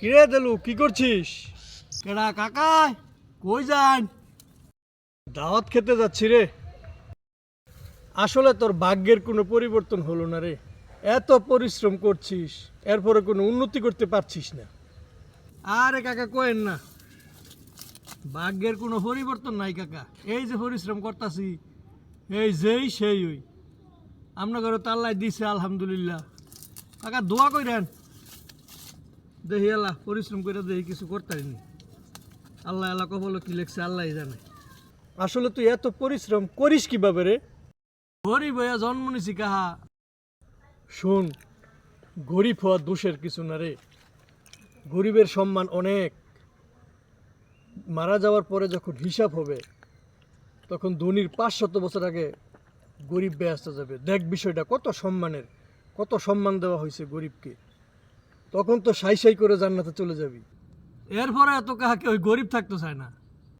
কিরে দেলু কি করছিস? কেডা কাকা কই যান? দাওয়াত খেতে যাচ্ছি রে। আসলে তোর ভাগ্যের কোনো পরিবর্তন হলো না রে। এত পরিশ্রম করছিস এরপরে কোনো উন্নতি করতে পারছিস না। আরে কাকা কোয়েন না। ভাগ্যের কোনো পরিবর্তন নাই কাকা। এই যে পরিশ্রম করতাছি এই যেই সেই ওই। আপনার ঘরে তাল্লাই দিছে আলহামদুলিল্লাহ। কাকা দোয়া কইরেন। দেখি আল্লাহ পরিশ্রম করে দেখি কিছু করতারিনি। আল্লাহ আল্লাহ কবল কি লেখছে আল্লাহ জানে। আসলে তুই এত পরিশ্রম করিস কীভাবে রে? গরিব হইয়া জন্ম নিছি কাহা? শোন গরিব হওয়া দোষের কিছু না রে। গরিবের সম্মান অনেক। মারা যাওয়ার পরে যখন হিসাব হবে তখন ধনির পাঁচশত বছর আগে গরিব ব্যস্ত যাবে। দেখ বিষয়টা কত সম্মানের কত সম্মান দেওয়া হয়েছে গরিবকে। তখন তো সাই সাই করে জান্নাতে চলে যাবি। এরপরে এত কাহাকে ওই গরিব থাকতে চায় না।